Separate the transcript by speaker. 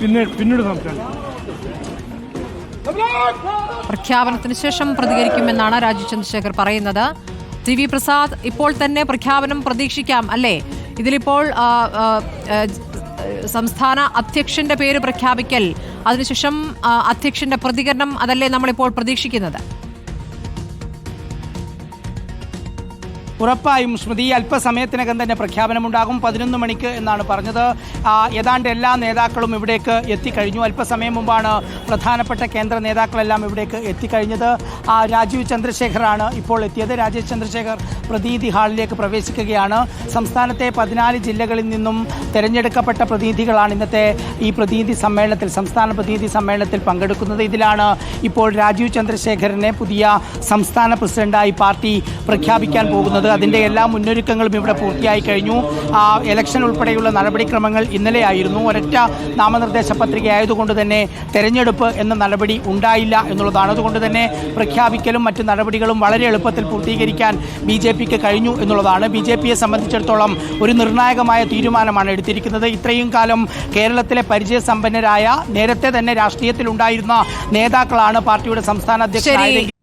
Speaker 1: പിന്നെ
Speaker 2: പ്രഖ്യാപനത്തിന് ശേഷം പ്രതികരിക്കുമെന്നാണ് രാജു ചന്ദ്രശേഖർ പറയുന്നത്. ടി വി പ്രസാദ് ഇപ്പോൾ തന്നെ പ്രഖ്യാപനം പ്രതീക്ഷിക്കാം അല്ലേ? ഇതിലിപ്പോൾ സംസ്ഥാന അധ്യക്ഷന്റെ പേര് പ്രഖ്യാപിക്കൽ. അതിനുശേഷം അധ്യക്ഷന്റെ പ്രതികരണം അതല്ലേ നമ്മളിപ്പോൾ പ്രതീക്ഷിക്കുന്നത്?
Speaker 3: ഉറപ്പായും സ്മൃതി അല്പസമയത്തിനകം തന്നെ പ്രഖ്യാപനമുണ്ടാകും പതിനൊന്ന് മണിക്ക് എന്നാണ് പറഞ്ഞത്. ഏതാണ്ട് എല്ലാ നേതാക്കളും ഇവിടേക്ക് എത്തിക്കഴിഞ്ഞു. അല്പസമയം മുമ്പാണ് പ്രധാനപ്പെട്ട കേന്ദ്ര നേതാക്കളെല്ലാം ഇവിടേക്ക് എത്തിക്കഴിഞ്ഞത്. രാജീവ് ചന്ദ്രശേഖറാണ് ഇപ്പോൾ എത്തിയത്. രാജീവ് ചന്ദ്രശേഖർ പ്രതിനിധി ഹാളിലേക്ക് പ്രവേശിക്കുകയാണ്. സംസ്ഥാനത്തെ പതിനാല് ജില്ലകളിൽ നിന്നും തിരഞ്ഞെടുക്കപ്പെട്ട പ്രതിനിധികളാണ് ഇന്നത്തെ ഈ പ്രതിനിധി സമ്മേളനത്തിൽ സംസ്ഥാന പ്രതിനിധി സമ്മേളനത്തിൽ പങ്കെടുക്കുന്നത്. ഇതിലാണ് ഇപ്പോൾ രാജീവ് ചന്ദ്രശേഖരനെ പുതിയ സംസ്ഥാന പ്രസിഡന്റായി പാർട്ടി പ്രഖ്യാപിക്കാൻ പോകുന്നത്. അതിന്റെ എല്ലാ മുന്നൊരുക്കങ്ങളും ഇവിടെ പൂർത്തിയായി കഴിഞ്ഞു. ഇലക്ഷൻ ഉൾപ്പെടെയുള്ള നടപടിക്രമങ്ങൾ ഇന്നലെയായിരുന്നു ഒരൊറ്റ നാമനിർദ്ദേശ പത്രിക ആയതുകൊണ്ട് തന്നെ തെരഞ്ഞെടുപ്പ് എന്ന നടപടി ഉണ്ടായില്ല എന്നുള്ളതാണ്. അതുകൊണ്ട് തന്നെ പ്രഖ്യാപിക്കലും മറ്റ് നടപടികളും വളരെ എളുപ്പത്തിൽ പൂർത്തീകരിക്കാൻ ബി ജെ പിക്ക് കഴിഞ്ഞു എന്നുള്ളതാണ്. ബി ജെ പിയെ സംബന്ധിച്ചിടത്തോളം ഒരു നിർണായകമായ തീരുമാനമാണ് എടുത്തിരിക്കുന്നത്. ഇത്രയും കാലം കേരളത്തിലെ പരിചയസമ്പന്നരായ നേരത്തെ തന്നെ രാഷ്ട്രീയത്തിലുണ്ടായിരുന്ന നേതാക്കളാണ് പാർട്ടിയുടെ സംസ്ഥാന
Speaker 2: ശരി.
Speaker 3: അധ്യക്ഷനായത്